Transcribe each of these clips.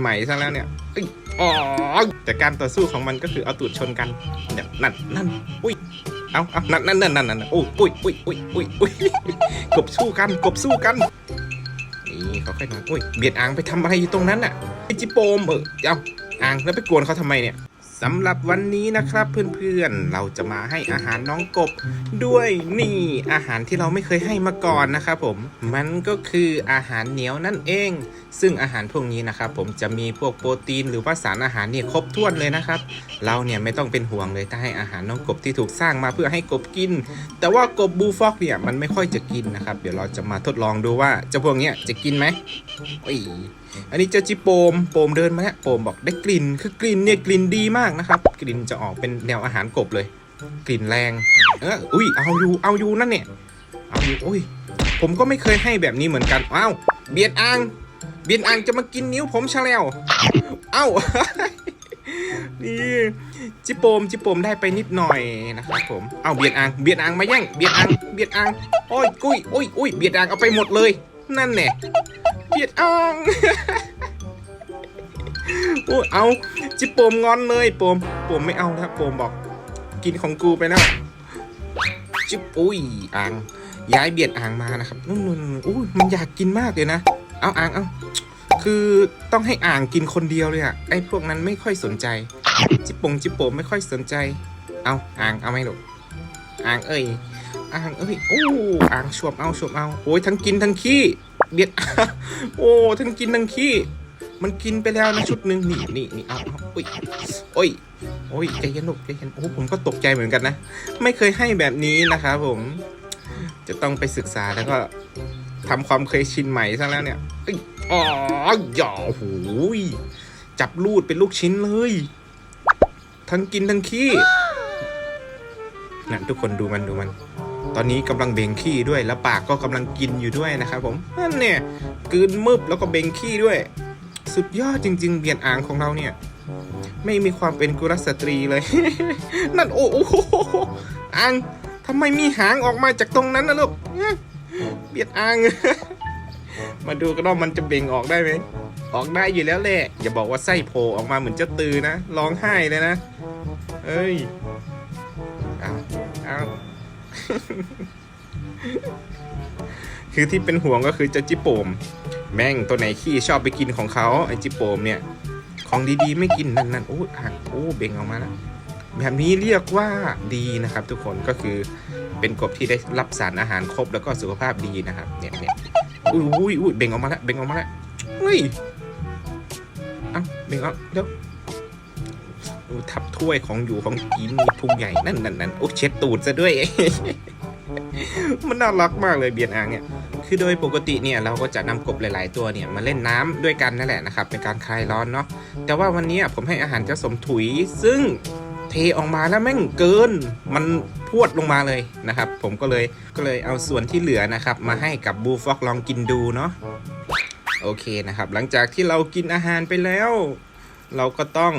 ใหม่ซะแล้วเนี่ยเอ้ยอ๋อแต่การต่อสู้ของมันก็คือเอาตูดชนกันเนี่ยนั่นนั่นอุ้ยเอาเอานั่นนั่นนั่นนั่นนั่นโอ้ยอุ้ยอุ้ยอุ้ยอุ้ยอุ้ยกบสู้กันกบสู้กันนี่เขาค่อยมาอุ้ยเบียดอ่างไปทำอะไรอยู่ตรงนั้นน่ะไอจิโปมเออเอาอ่างแล้วไปกวนเขาทำไมเนี่ย สำหรับวันนี้นะครับเพื่อนๆ เราจะมาให้อาหารน้องกบ ด้วยนี่อาหารที่เราไม่เคยให้มาก่อนนะครับผม มันก็คืออาหารเหนียวนั่นเอง ซึ่งอาหารพวกนี้นะครับผมจะมีพวกโปรตีนหรือว่าสารอาหารเนี่ยครบถ้วนเลยนะครับ เราเนี่ยไม่ต้องเป็นห่วงเลยถ้าให้อาหารน้องกบที่ถูกสร้างมาเพื่อให้กบกิน แต่ว่ากบบูฟอกเนี่ยมันไม่ค่อยจะกินนะครับ เดี๋ยวเราจะมาทดลองดูว่าเจ้าพวกนี้จะกินไหมโอ้ย อันนี้เจ้าจิโปมโปมเดินมาแล้วโปมบอกได้กลิ่น คือกลิ่นเนี่ยกลิ่นดีมากนะครับ กลิ่นจะออกเป็นแนวอาหารกบเลย กลิ่นแรง เอออุ้ยเอาอยู่เอาอยู่นั่นเนี่ยเอาอยู่อุ้ยผมก็ไม่เคยให้แบบนี้เหมือนกันอ้าวเบียดอ่างเบียดอ่างจะมากินนิ้วผมชาแล้วเอ้านี่จิโปมจิโปมได้ไปนิดหน่อยนะครับผม เอาเบียดอ่างเบียดอ่างมาแย่งเบียดอ่างเบียดอ่างโอ้ยกุ้ยอุ้ยอุ้ยเบียดอ่างเอาไปหมดเลย นั่นแน่เบียดอ่างโอ้เอาจิโปมงอนเลยโปมโปมไม่เอาแล้วโปมบอก กินของกูไปแล้วจิบอุ้ยอ่างย้ายเบียดอ่างมานะครับนู่นๆอุ้ยมันอยากกินมากเลยนะ เอาอ่างเอาคือต้องให้อ่างกินคนเดียวเลยอะไอ้พวกนั้นไม่ค่อยสนใจ จิปงจิโปมไม่ค่อยสนใจ เอาอ่างเอาไหมลูกอ่างเอ้ย อ่างเอ้ยโอ้อ่างชวบเอาชวบเอาโอ้ยทั้งกินทั้งขี้เบียดโอ้ทั้งกินทั้งขี้มันกินไปแล้วนะชุดหนึ่งนี่นี่นี่เอาเอาอุ้ยโอ้ยโอ้ยใจเย็นลูกใจเย็นโอ้ผมก็ตกใจเหมือนกันนะ ไม่เคยให้แบบนี้นะครับผม จะต้องไปศึกษาแล้วก็ทำความเคยชินใหม่ซะแล้วเนี่ยอ๋อหย่อหูยจับลูดเป็นลูกชิ้นเลย ทั้งกินทั้งขี้นะทุกคนดูมันดูมัน ตอนนี้กำลังเบ่งขี้ด้วยแล้วปากก็กำลังกินอยู่ด้วยนะครับผมนั่นเนี่ยกืนมึบแล้วก็เบ่งขี้ด้วย สุดยอดจริง ๆเบียนอ่างของเราเนี่ย ไม่มีความเป็นกุลสตรีเลย นั่นโอ้โหอ่างทำไมมีหางออกมาจากตรงนั้นนะลูกเนี่ยเบียดอ่าง มาดูกันว่ามันจะเบ่งออกได้ไหมออกได้อยู่แล้วแหละ อย่าบอกว่าไส้โผล่ออกมาเหมือนเจ้าตือนะ ร้องไห้เลยนะ เอ้ย คือที่เป็นห่วงก็คือเจ้าจิโปม แม่งตัวไหนขี้ชอบไปกินของเขาไอ้จิโปมเนี่ย ของดีๆไม่กินนั่นนั่นโอ้อะโอ้เบ่งออกมาแล้วแบบนี้เรียกว่าดีนะครับ ทุกคนก็คือเป็นกบที่ได้รับสารอาหารครบแล้วก็สุขภาพดีนะครับ เนี่ยเนี่ยอุ้ยอุ้ยอุ้ยเบ่งออกมาแล้วเบ่งออกมาแล้วเฮ้ยเอ้าเบ่งออกเดี๋ยว ทับถ้วยของอยู่ของกินมีพุงใหญ่นั่นนั่นนั่นโอ้เช็ดตูดซะด้วย มันน่ารักมากเลยเบียนอ่างเนี่ยคือโดยปกติเนี่ยเราก็จะนำกบหลาย ๆ ตัวเนี่ยมาเล่นน้ำด้วยกันนั่นแหละนะครับเป็นการคลายร้อนเนาะแต่ว่าวันนี้ผมให้อาหารเจ้าสมถุย ซึ่งเทออกมาแล้วแม่งเกิน มันพวดลงมาเลยนะครับ ผมก็เลยก็เลยเอาส่วนที่เหลือนะครับมาให้กับบูฟอกลองกินดูเนาะโอเคนะครับ หลังจากที่เรากินอาหารไปแล้ว เราก็ต้อง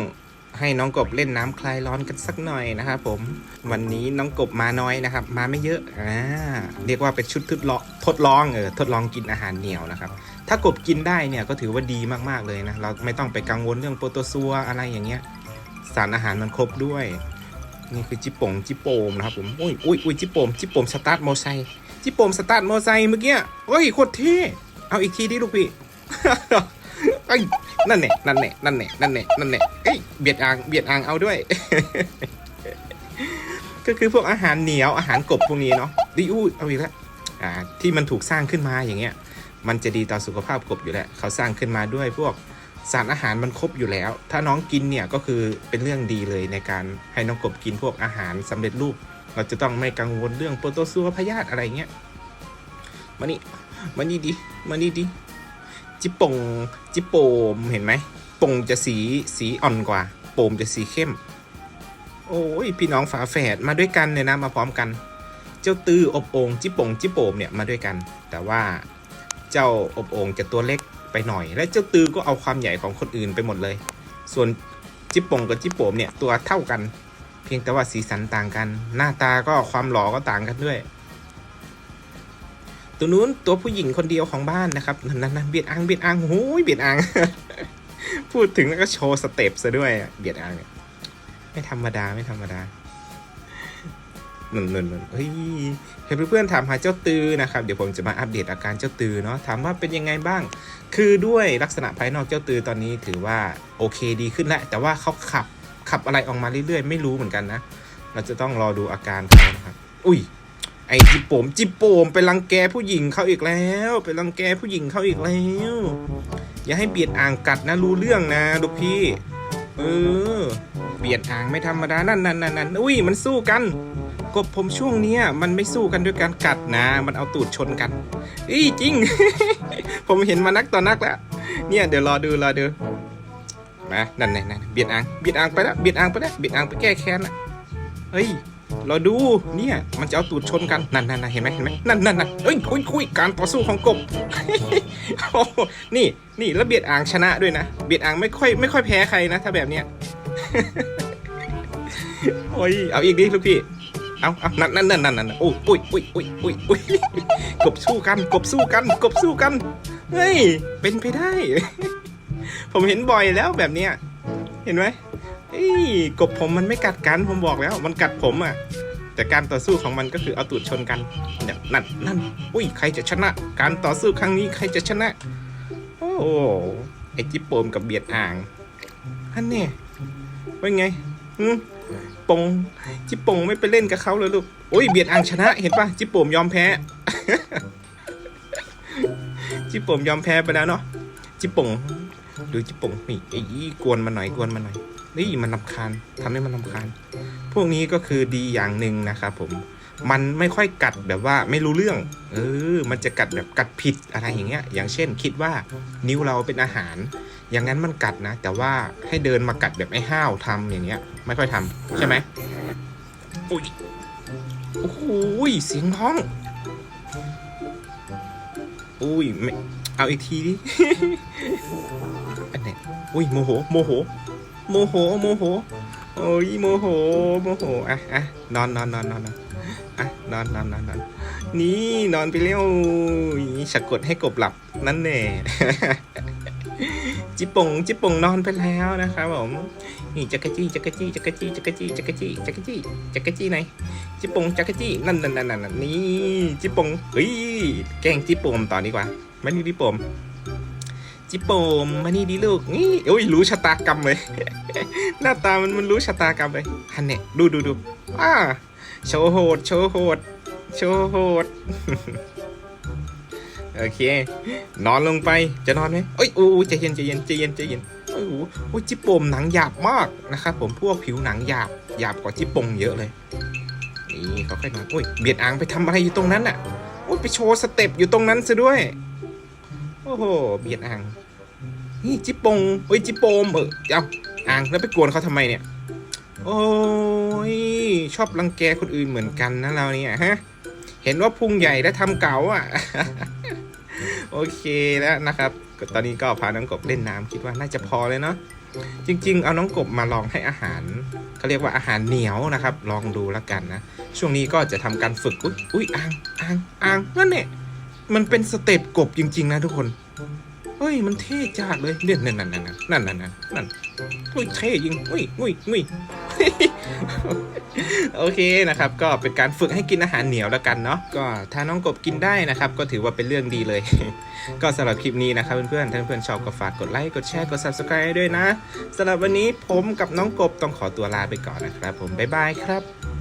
ให้น้องกบเล่นน้ำคลายร้อนกันสักหน่อยนะครับผมวันนี้น้องกบมาน้อยนะครับ มาไม่เยอะอ่าเรียกว่าเป็นชุดทดลองทดลองเออทดลองกินอาหารเหนียวนะครับ ถ้ากบกินได้เนี่ยก็ถือว่าดีมากๆเลยนะเราไม่ต้องไปกังวลเรื่องโปรโตซัวอะไรอย่างเงี้ย สารอาหารมันครบด้วย นี่คือจิปโปงจิโปมนะครับผมอุ้ยอุ้ยอุ้ยจิโปมจิโปมสตาร์ทมอไซจิโปมสตาร์ทมอไซเมื่อกี้เฮ้ยโคตรเท่เอาอีกทีดิลูกพี่ ไอ้ยนั่นแน่นั่นแน่นั่นแน่นั่นแน่นั่นแน่เอ้ยเบียดอ่างเบียดอ่างเอาด้วย ก็คือพวกอาหารเหนียวอาหารกบพวกนี้เนาะดิอู้เอาอีกแล้วอ่าที่มันถูกสร้างขึ้นมาอย่างเงี้ย มันจะดีต่อสุขภาพกบอยู่แล้วเขาสร้างขึ้นมาด้วยพวกสารอาหารมันครบอยู่แล้ว ถ้าน้องกินเนี่ยก็คือเป็นเรื่องดีเลยในการให้น้องกบกินพวกอาหารสำเร็จรูป เราจะต้องไม่กังวลเรื่องโปรโตซัวพยาธิอะไรเงี้ยมานี่มานี่ดิมานี่ดิ จิปงจิปโปมเห็นไหมปงจะสีสีอ่อนกว่า โปมจะสีเข้ม โอ้ยพี่น้องฝาแฝดมาด้วยกันเนี่ยนะมาพร้อมกัน เจ้าตืออบโองจิปงจิโปมเนี่ยมาด้วยกัน แต่ว่าเจ้าอบโองจะตัวเล็กไปหน่อย และเจ้าตือก็เอาความใหญ่ของคนอื่นไปหมดเลย ส่วนจิปงกับจิโปมเนี่ยตัวเท่ากัน เพียงแต่ว่าสีสันต่างกัน หน้าตาก็ความหล่อก็ต่างกันด้วย ตัวนู้นตัวผู้หญิงคนเดียวของบ้านนะครับนั่นนั่นเบียดอ่างเบียดอ่างโอ้ยเบียดอ่างพูดถึงแล้วก็โชว์สเต็ปซะด้วยเบียดอ่างเนี่ยไม่ธรรมดาไม่ธรรมดาหนุนหนุนหนุนเฮ้ยเห็นเพื่อนๆถามหาเจ้าตือนะครับ เดี๋ยวผมจะมาอัปเดตอาการเจ้าตือเนาะถามว่าเป็นยังไงบ้าง คือด้วยลักษณะภายนอกเจ้าตือตอนนี้ถือว่าโอเคดีขึ้นแล้วแต่ว่าเขาขับขับอะไรออกมาเรื่อยๆ ไม่รู้เหมือนกันนะ เราจะต้องรอดูอาการเขานะครับ อุ้ย ไอ้จิโปมจิโปมไปรังแกผู้หญิงเขาอีกแล้ว ไปรังแกผู้หญิงเขาอีกแล้ว อย่าให้เบียดอ่างกัดนะรู้เรื่องนะลูกพี่ เออ เบียดอ่างไม่ธรรมดานั่นนั่นนั่นนั่นอุ้ยมันสู้กัน กบผมช่วงเนี้ยมันไม่สู้กันด้วยการกัดนะ มันเอาตูดชนกันอีจริง ผมเห็นมานักต่อนักแล้วเนี่ยเดี๋ยวรอดูรอดูมานั่นนั่นนั่นเบียดอ่างเบียดอ่างไปแล้วเบียดอ่างไปแล้วเบียดอ่างไปแก้แค้นอะเฮ้ย เราดูเนี่ยมันจะเอาตูดชนกันนั่นนั่นนเห็นไหมเห็นไหมนั่นนั่นนั่นเอ้ยคุยคุยการต่อสู้ของกบโอ้โหนี่นี่แล้วเบียดอ่างชนะด้วยนะ เบียดอ่างไม่ค่อยไม่ค่อยแพ้ใครนะ ถ้าแบบเนี้ยโอ้ยเอาอีกดิลูกพี่เอาเอานั่นนั่นนั่นนั่นนั่นโอ้ยโอ้ยโอ้ยโอ้ยโอ้ยโอ้ยกบสู้กันกบสู้กันกบสู้กันเฮ้ยเป็นไปได้ ผมเห็นบ่อยแล้วแบบเนี้ยเห็นไหม เฮ้ยกบผมมันไม่กัดกันผมบอกแล้ว มันกัดผมอะ แต่การต่อสู้ของมันก็คือเอาตูดชนกันเนี่ยนั่นนั่นอุ้ยใครจะชนะ การต่อสู้ครั้งนี้ใครจะชนะ โอ้ไอจิปโปมกับเบียดอ่างอันเนี่ยว่าไงอืมปงจิโปงไม่ไปเล่นกับเขาเลยลูกโอ้ยเบียดอ่างชนะ เห็นปะจิปโปมยอมแพ้ จิปโปมยอมแพ้ไปแล้วเนาะจิโปงดูจิโปงนี่ไอ้ยกวนมาหน่อยกวนมาหน่อย นี่มันลำคาญทำให้มันลำคาญ พวกนี้ก็คือดีอย่างหนึ่งนะครับผม มันไม่ค่อยกัดแบบว่าไม่รู้เรื่อง เออ มันจะกัดแบบกัดผิดอะไรอย่างเงี้ย อย่างเช่น คิดว่านิ้วเราเป็นอาหาร อย่างนั้นมันกัดนะ แต่ว่าให้เดินมากัดแบบไอ้ห้าวทำอย่างเงี้ย ไม่ค่อยทำใช่ไหมอุ้ย โอ้โหเสียงร้อง อุ้ยไม่เอาอีกทีดิอันเนี้ยอุ้ยโมโห โมโห โมโหโมโห โอ้ยโมโหโมโหอะอะนอนนอนนอนนอนนอนอะนอนนอนนอนนอนนี่นอนไปเร็วสะกดให้กบหลับนั่นแน่จิปงจิปงนอนไปแล้วนะครับผมนี่จักรจี้จักรจี้จักรจี้จักรจี้จักรจี้จักรจี้จักรจี้ไหนจิปงจักรจี้นั่นนั่นนั่นนั่นนี่จิปงเฮ้ยแกล้งจิปมต่อดีกว่าไมานี่ดิปม จิปมมานี่ดิลูกนี่โอ้ยรู้ชะตากรรมเลย หน้าตามันมันรู้ชะตากรรมเลยฮันเน่ดูดูดูอ่าโชว์โหดโชว์โหดโชว์โหดโอเค นอนลงไปจะนอนไหมเอ้ยโอ้ยใจเย็นใจเย็นใจเย็นใจเย็นโอ้โหโอ้ยจิปโปมหนังหยาบมากนะครับผมพวกผิวหนังหยาบหยาบกว่าจิปโปงเยอะเลยนี่เขาค่อยนอนโอ้ยเบียดอ่างไปทำอะไรอยู่ตรงนั้นน่ะโอ้ยไปโชว์สเต็ปอยู่ตรงนั้นซะด้วย โอ้โห เบียดอ่าง นี่จิปงเอ้ยจิปโปมเออเอาอ่างแล้วไปกวนเขาทำไมเนี่ย โอ้ย ชอบรังแกคนอื่นเหมือนกันนะเราเนี่ยฮะ เห็นว่าพุงใหญ่และทำเก๋าอะ โอเคแล้วนะครับ ตอนนี้ก็พาน้องกบเล่นน้ำคิดว่าน่าจะพอเลยเนาะ จริง ๆ เอาน้องกบมาลองให้อาหารเขาเรียกว่าอาหารเหนียวนะครับ ลองดูแล้วกันนะ ช่วงนี้ก็จะทำการฝึก อุ๊ยอุ้ยอ่างอ่างอ่างนั่นเนี่ย มันเป็นสเต็ปกบจริง ๆ นะทุกคน เฮ้ย มันเท่จัดเลยเนี่ยนั่นนั่นนั่นนั่นนั่นนั่นนั่นอุ้ยเท่จริงอุ้ยอุ้ยอุ้ยโอเคนะครับ ก็เป็นการฝึกให้กินอาหารเหนียวแล้วกันเนาะก็ถ้าน้องกบกินได้นะครับ ก็ถือว่าเป็นเรื่องดีเลย ก็สำหรับคลิปนี้นะครับเพื่อนๆถ้าเพื่อนชอบก็ฝากกดไลค์กดแชร์กด subscribe ด้วยนะสำหรับวันนี้ผมกับน้องกบต้องขอตัวลาไปก่อนนะครับ ผมบ๊ายบายครับ